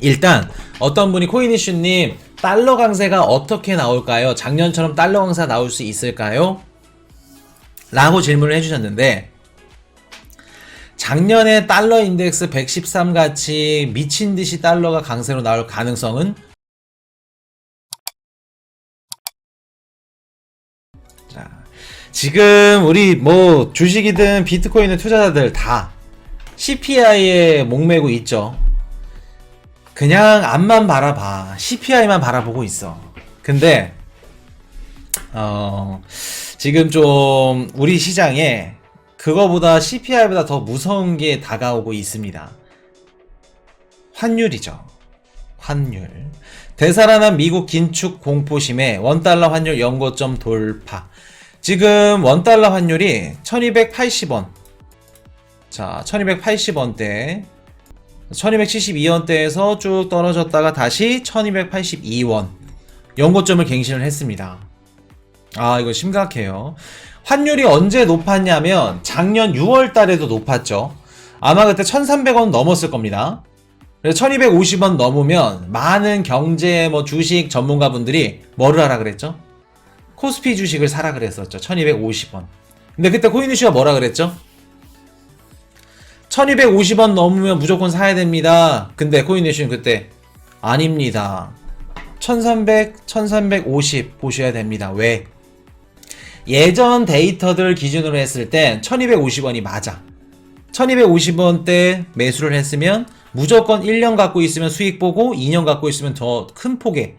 일단 어떤 분이 코인이슈님 달러 강세가 어떻게 나올까요? 작년처럼 달러 강세가 나올 수 있을까요? 라고 질문을 해주셨는데 작년에 달러 인덱스 113 같이 미친 듯이 달러가 강세로 나올 가능성은 자, 지금 우리 뭐 주식이든 비트코인의 투자자들 다 CPI에 목매고 있죠. 그냥 앞만 바라봐. CPI만 바라보고 있어. 근데 어 지금 좀 우리 시장에 그거보다 CPI보다 더 무서운 게 다가오고 있습니다. 환율이죠. 환율. 대살아난 미국 긴축 공포심에 원달러 환율 연고점 돌파. 지금 원달러 환율이 1280원. 자, 1280원대. 1272원대에서 쭉 떨어졌다가 다시 1282원. 연고점을 갱신을 했습니다. 아, 이거 심각해요. 환율이 언제 높았냐면 작년 6월 달에도 높았죠. 아마 그때 1300원 넘었을 겁니다. 그래서 1250원 넘으면 많은 경제 뭐 주식 전문가분들이 뭐를 하라 그랬죠? 코스피 주식을 사라 그랬었죠. 1250원. 근데 그때 코인이슈가 뭐라 그랬죠? 1250원 넘으면 무조건 사야 됩니다. 근데 코인이슈는 그때 아닙니다. 1300, 1350 보셔야 됩니다. 왜? 예전 데이터들 기준으로 했을 땐 1250원이 맞아. 1250원대 매수를 했으면 무조건 1년 갖고 있으면 수익 보고 2년 갖고 있으면 더 큰 폭의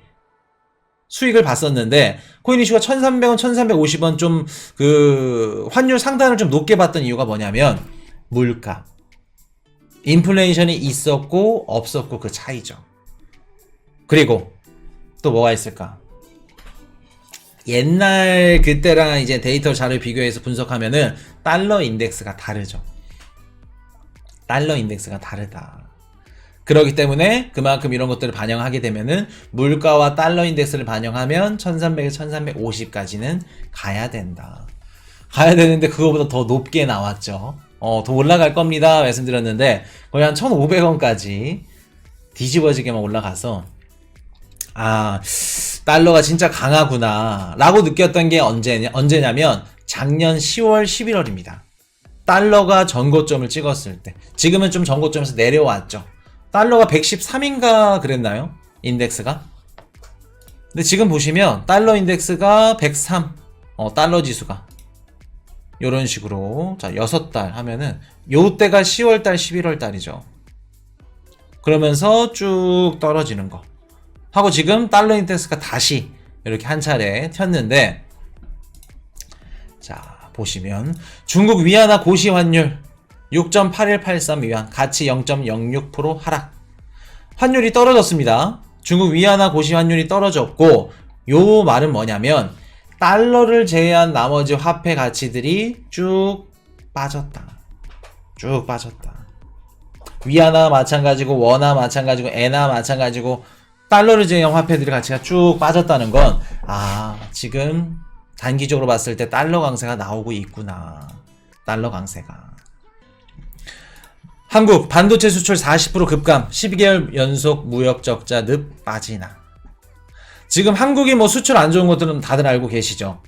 수익을 봤었는데 코인이슈가 1300원, 1350원 좀 그 환율 상단을 좀 높게 봤던 이유가 뭐냐면 물가. 인플레이션이 있었고 없었고 그 차이죠. 그리고 또 뭐가 있을까? 옛날 그때랑 이제 데이터 자료 비교해서 분석하면은 달러 인덱스가 다르죠. 달러 인덱스가 다르다. 그렇기 때문에 그만큼 이런 것들을 반영하게 되면은 물가와 달러 인덱스를 반영하면 1300에서 1350까지는 가야 된다. 가야 되는데 그거보다 더 높게 나왔죠. 어, 더 올라갈 겁니다. 말씀드렸는데 거의 한 1,500원까지 뒤집어지게만 올라가서 아, 달러가 진짜 강하구나. 라고 느꼈던 게 언제냐, 언제냐면 작년 10월, 11월입니다. 달러가 전고점을 찍었을 때. 지금은 좀 전고점에서 내려왔죠. 달러가 113인가 그랬나요? 인덱스가? 근데 지금 보시면 달러 인덱스가 103. 어, 달러 지수가. 요런 식으로. 자, 6달 하면은 요때가 10월달, 11월달이죠. 그러면서 쭉 떨어지는 거. 하고 지금 달러 인덱스가 다시 이렇게 한 차례 튀었는데 자 보시면 중국 위안화 고시 환율 6.8183 위안 가치 0.06% 하락 환율이 떨어졌습니다 중국 위안화 고시 환율이 떨어졌고 요 말은 뭐냐면 달러를 제외한 나머지 화폐 가치들이 쭉 빠졌다 쭉 빠졌다 위안화 마찬가지고 원화 마찬가지고 엔화 마찬가지고 달러를 제외한 화폐들의 가치가 쭉 빠졌다는 건, 아, 지금 단기적으로 봤을 때 달러 강세가 나오고 있구나. 달러 강세가. 한국 반도체 수출 40% 급감, 12개월 연속 무역 적자 늪 빠지나. 지금 한국이 뭐 수출 안 좋은 것들은 다들 알고 계시죠?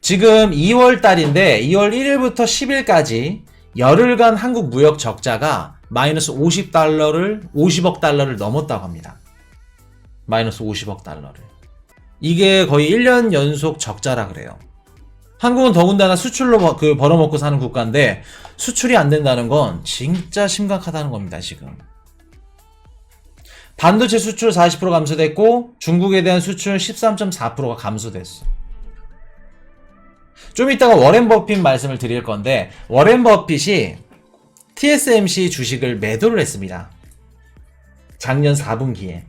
지금 2월 달인데 2월 1일부터 10일까지 열흘간 한국 무역 적자가 마이너스 50달러를 50억 달러를 넘었다고 합니다. 마이너스 50억 달러를. 이게 거의 1년 연속 적자라 그래요. 한국은 더군다나 수출로 버- 그 벌어먹고 사는 국가인데 수출이 안 된다는 건 진짜 심각하다는 겁니다, 지금. 반도체 수출 40% 감소됐고 중국에 대한 수출 13.4%가 감소됐어. 좀 이따가 워렌 버핏 말씀을 드릴 건데 워렌 버핏이 TSMC 주식을 매도를 했습니다. 작년 4분기에.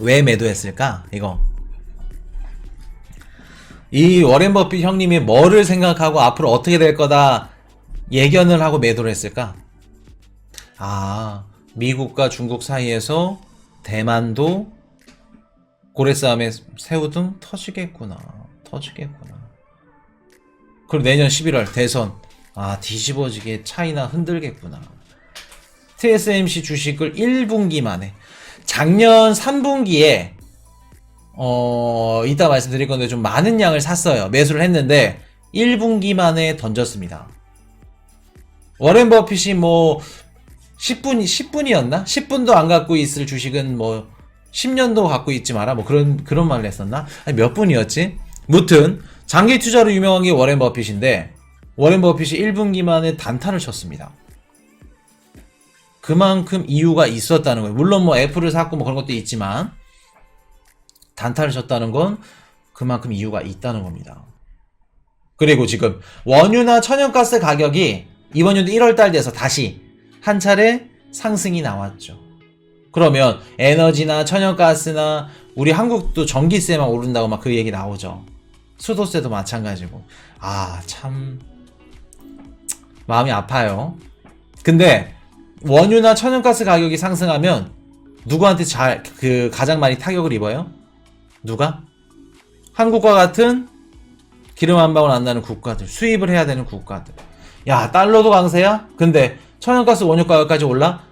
왜 매도했을까? 이거. 이 워렌 버핏 형님이 뭐를 생각하고 앞으로 어떻게 될 거다 예견을 하고 매도를 했을까? 아, 미국과 중국 사이에서 대만도 고래 싸움에 새우등 터지겠구나. 터지겠구나. 그리고 내년 11월 대선. 아, 뒤집어지게 차이나 흔들겠구나. TSMC 주식을 1분기 만에 작년 3분기에 어 이따 말씀드릴 건데 좀 많은 양을 샀어요. 매수를 했는데 1분기 만에 던졌습니다. 워렌 버핏이 뭐 10분 10분이었나? 10분도 안 갖고 있을 주식은 뭐 10년도 갖고 있지 마라. 뭐 그런 그런 말을 했었나? 아니 몇 분이었지? 무튼 장기 투자로 유명한 게 워렌 버핏인데 워렌 버핏이 1분기 만에 단타를 쳤습니다. 그만큼 이유가 있었다는 거예요. 물론 뭐 애플을 샀고 뭐 그런 것도 있지만 단타를 쳤다는 건 그만큼 이유가 있다는 겁니다. 그리고 지금 원유나 천연가스 가격이 이번 연도 1월 달 돼서 다시 한 차례 상승이 나왔죠. 그러면 에너지나 천연가스나 우리 한국도 전기세만 오른다고 막 그 얘기 나오죠. 수도세도 마찬가지고. 아, 참 마음이 아파요. 근데 원유나 천연가스 가격이 상승하면 누구한테 잘 그 가장 많이 타격을 입어요? 누가? 한국과 같은 기름 한 방울 안 나는 국가들, 수입을 해야 되는 국가들. 야, 달러도 강세야? 근데 천연가스 원유 가격까지 올라?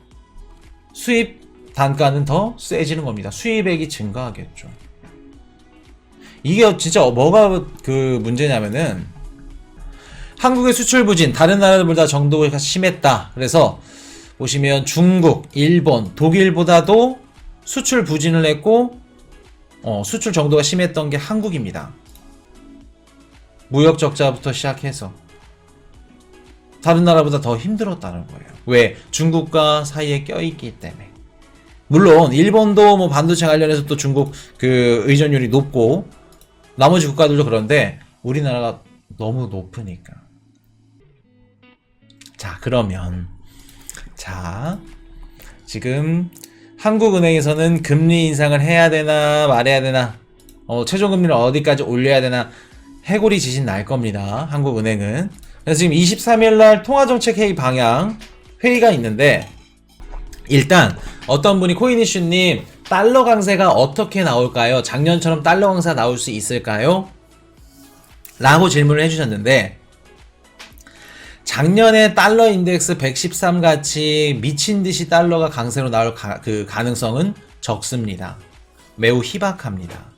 수입 단가는 더 세지는 겁니다. 수입액이 증가하겠죠. 이게 진짜 뭐가 그 문제냐면은 한국의 수출 부진 다른 나라들보다 정도가 심했다. 그래서 보시면 중국, 일본, 독일보다도 수출 부진을 했고 어, 수출 정도가 심했던 게 한국입니다. 무역 적자부터 시작해서 다른 나라보다 더 힘들었다는 거예요. 왜? 중국과 사이에 껴있기 때문에. 물론 일본도 뭐 반도체 관련해서 또 중국 그 의존율이 높고 나머지 국가들도 그런데 우리나라가 너무 높으니까. 자, 그러면 자, 지금 한국은행에서는 금리 인상을 해야 되나 말해야 되나 어, 최종 금리를 어디까지 올려야 되나 해골이 지진 날 겁니다. 한국은행은. 그래서 지금 23일 날 통화정책 회의 방향 회의가 있는데 일단 어떤 분이 코인이슈님 달러 강세가 어떻게 나올까요? 작년처럼 달러 강세가 나올 수 있을까요? 라고 질문을 해주셨는데 작년에 달러 인덱스 113 같이 미친 듯이 달러가 강세로 나올 가, 그 가능성은 적습니다. 매우 희박합니다.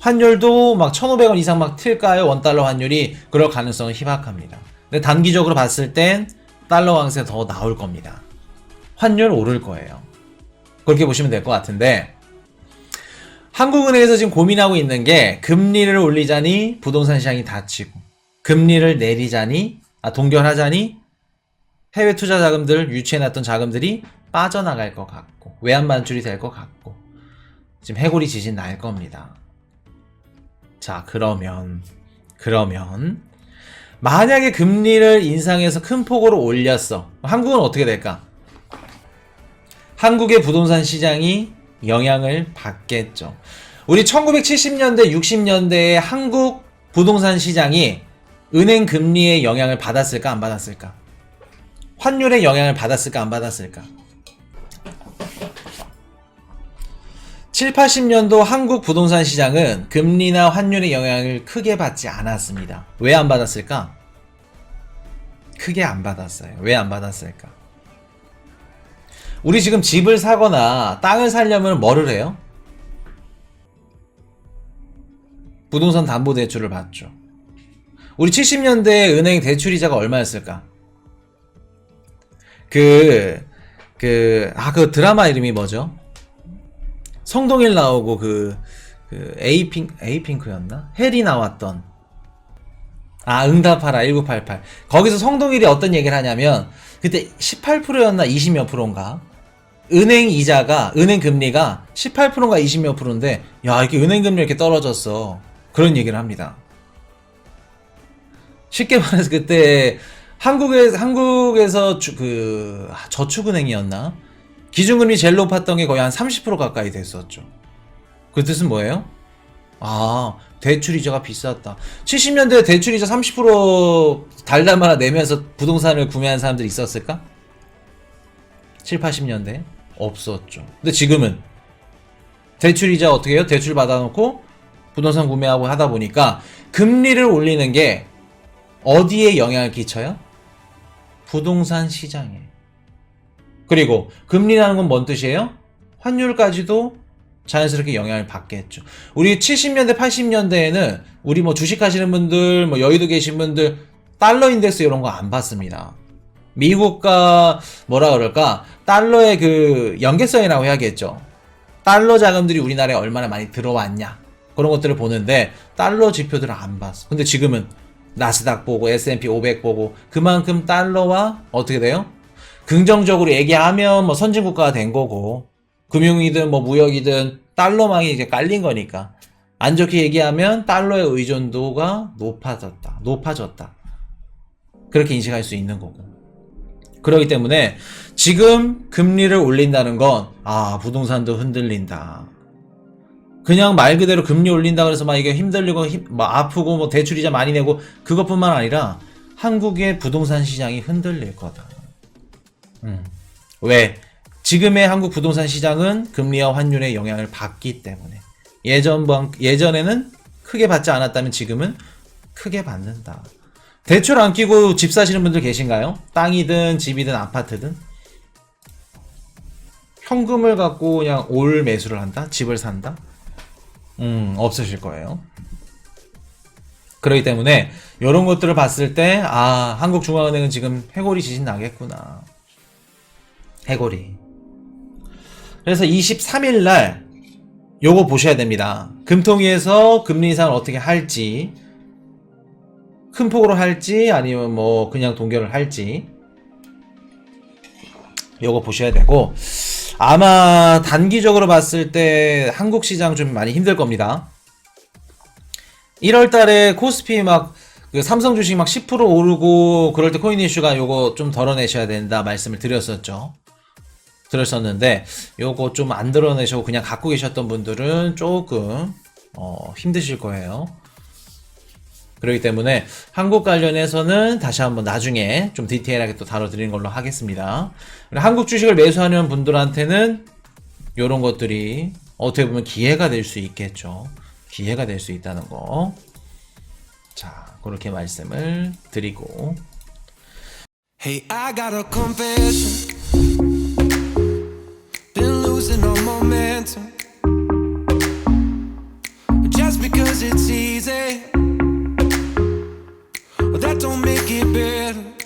환율도 막 1,500원 이상 막 틀까요? 원달러 환율이 그럴 가능성은 희박합니다. 근데 단기적으로 봤을 땐 달러 강세 더 나올 겁니다. 환율 오를 거예요. 그렇게 보시면 될 것 같은데 한국은행에서 지금 고민하고 있는 게 금리를 올리자니 부동산 시장이 닫히고 금리를 내리자니 아 동결하자니 해외 투자 자금들 유치해놨던 자금들이 빠져나갈 것 같고 외환 반출이 될 것 같고 지금 해골이 지진 날 겁니다. 자 그러면 그러면 만약에 금리를 인상해서 큰 폭으로 올렸어 한국은 어떻게 될까? 한국의 부동산 시장이 영향을 받겠죠. 우리 1970년대, 60년대에 한국 부동산 시장이 은행 금리의 영향을 받았을까, 안 받았을까? 환율의 영향을 받았을까, 안 받았을까? 7, 80년도 한국 부동산 시장은 금리나 환율의 영향을 크게 받지 않았습니다. 왜 안 받았을까? 크게 안 받았어요. 왜 안 받았을까? 우리 지금 집을 사거나 땅을 사려면 뭐를 해요? 부동산 담보 대출을 받죠. 우리 70년대 은행 대출 이자가 얼마였을까? 그, 그, 아, 그 드라마 이름이 뭐죠? 성동일 나오고 그, 그, 에이핑, 에이핑크였나? 헬이 나왔던. 아, 응답하라, 1988. 거기서 성동일이 어떤 얘기를 하냐면, 그때 18%였나 20몇 프로인가? 은행 이자가, 은행 금리가 18%인가 20몇 프로인데, 야, 이렇게 은행 금리 이렇게 떨어졌어. 그런 얘기를 합니다. 쉽게 말해서 그때 한국에, 한국에서 주, 그, 아, 저축은행이었나? 기준금리 제일 높았던 게 거의 한 30% 가까이 됐었죠. 그 뜻은 뭐예요? 아, 대출이자가 비쌌다. 70년대 대출이자 30% 달달마다 내면서 부동산을 구매한 사람들이 있었을까? 7, 80년대 없었죠. 근데 지금은 대출이자 어떻게 해요? 대출 받아놓고 부동산 구매하고 하다 보니까 금리를 올리는 게 어디에 영향을 끼쳐요? 부동산 시장에. 그리고 금리라는 건 뭔 뜻이에요? 환율까지도 자연스럽게 영향을 받겠죠. 우리 70년대, 80년대에는 우리 뭐 주식 하시는 분들, 뭐 여의도 계신 분들 달러 인덱스 이런 거 안 봤습니다. 미국과 뭐라 그럴까 달러의 그 연계성이라고 해야겠죠. 달러 자금들이 우리나라에 얼마나 많이 들어왔냐 그런 것들을 보는데 달러 지표들을 안 봤어. 근데 지금은 나스닥 보고 S&P 500 보고 그만큼 달러와 어떻게 돼요? 긍정적으로 얘기하면 뭐 선진국가가 된 거고 금융이든 뭐 무역이든 달러망이 이제 깔린 거니까 안 좋게 얘기하면 달러의 의존도가 높아졌다. 높아졌다. 그렇게 인식할 수 있는 거고. 그렇기 때문에 지금 금리를 올린다는 건, 아, 부동산도 흔들린다. 그냥 말 그대로 금리 올린다 그래서 막 이게 힘들리고, 힘, 막 아프고, 뭐 대출이자 많이 내고, 그것뿐만 아니라 한국의 부동산 시장이 흔들릴 거다. 음. 왜? 지금의 한국 부동산 시장은 금리와 환율의 영향을 받기 때문에. 예전, 예전에는 크게 받지 않았다면 지금은 크게 받는다. 대출 안 끼고 집 사시는 분들 계신가요? 땅이든 집이든 아파트든? 현금을 갖고 그냥 올 매수를 한다? 집을 산다? 음, 없으실 거예요. 그렇기 때문에 이런 것들을 봤을 때, 아, 한국중앙은행은 지금 해골이 지진 나겠구나. 해골이. 그래서 23일 날 요거 보셔야 됩니다. 금통위에서 금리 인상을 어떻게 할지 큰 폭으로 할지 아니면 뭐 그냥 동결을 할지 요거 보셔야 되고 아마 단기적으로 봤을 때 한국 시장 좀 많이 힘들 겁니다. 1월 달에 코스피 막 그 삼성 주식 막 10% 오르고 그럴 때 코인 이슈가 요거 좀 덜어내셔야 된다 말씀을 드렸었죠. 들었었는데 요거 좀 안 드러내시고 그냥 갖고 계셨던 분들은 조금 어, 힘드실 거예요. 그렇기 때문에 한국 관련해서는 다시 한번 나중에 좀 디테일하게 또 다뤄드리는 걸로 하겠습니다. 한국 주식을 매수하는 분들한테는 이런 것들이 어떻게 보면 기회가 될 수 있겠죠. 기회가 될 수 있다는 거. 자, 그렇게 말씀을 드리고. Hey, losing all momentum just because it's easy. That don't make it better.